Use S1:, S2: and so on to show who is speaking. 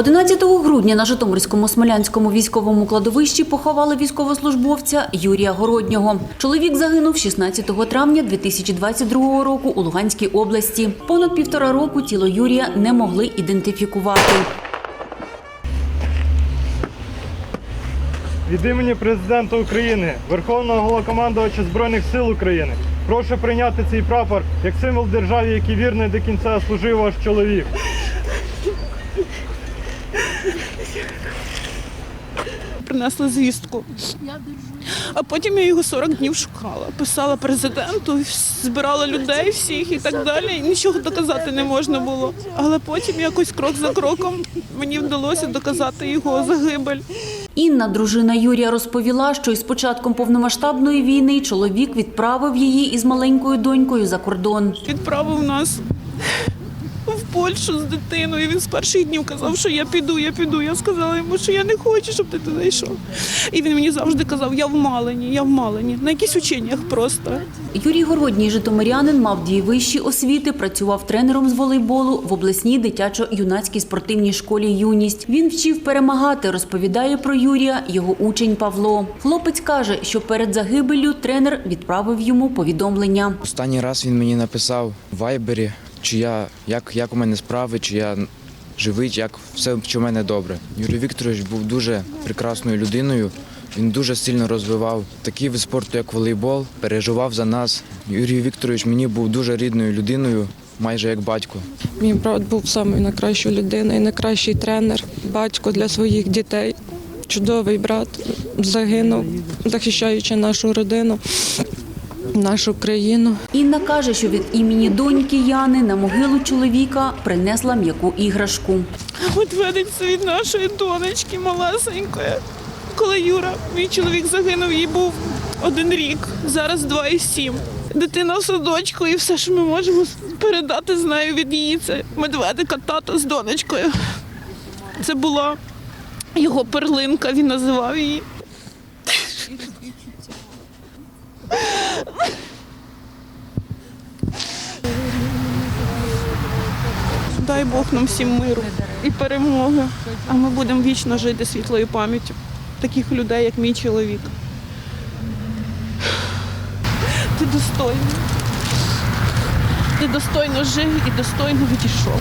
S1: 11 грудня на Житомирському Смолянському військовому кладовищі поховали військовослужбовця Юрія Городнього. Чоловік загинув 16 травня 2022 року у Луганській області. Понад півтора року тіло Юрія не могли ідентифікувати.
S2: Від імені президента України, Верховного Головнокомандувача Збройних сил України, прошу прийняти цей прапор як символ державі, який вірний до кінця служив ваш чоловік.
S3: Принесла звістку. А потім я його 40 днів шукала. Писала президенту, збирала людей всіх і так далі. Нічого доказати не можна було. Але потім якось крок за кроком мені вдалося доказати його загибель.
S1: Інна, дружина Юрія, розповіла, що із початком повномасштабної війни чоловік відправив її із маленькою донькою за кордон.
S3: Відправив нас Польщу з дитиною. Він з перших днів казав, що я піду, я піду. Я сказала йому, що я не хочу, щоб ти туди йшов. І він мені завжди казав, я в Малині, я в Малині. На якісь ученнях просто.
S1: Юрій Городній житомирянин мав дві вищі освіти, працював тренером з волейболу в обласній дитячо-юнацькій спортивній школі Юність. Він вчив перемагати, розповідає про Юрія його учень Павло. Хлопець каже, що перед загибеллю тренер відправив йому повідомлення.
S4: Останній раз він мені написав в вайбері, чи я як, як у мене справи, чи я живий, як все чи в мене добре. Юрій Вікторович був дуже прекрасною людиною. Він дуже сильно розвивав такий вид спорту, як волейбол, переживав за нас. Юрій Вікторович мені був дуже рідною людиною, майже як батько.
S5: Мій брат був самою найкращою людиною, найкращий тренер, батько для своїх дітей. Чудовий брат загинув, захищаючи нашу родину, нашу країну.
S1: Інна каже, що від імені доньки Яни на могилу чоловіка принесла м'яку іграшку.
S3: От ведеться від нашої донечки малесенької. Коли Юра, мій чоловік загинув, їй був один рік, зараз два і сім. Дитина в садочку і все, що ми можемо передати з нею від її, це медведика тато з донечкою. Це була його перлинка, він називав її. Дай Бог нам всім миру і перемоги. А ми будемо вічно жити світлою пам'яттю таких людей, як мій чоловік. Ти достойний. Ти достойно жив і достойно відійшов.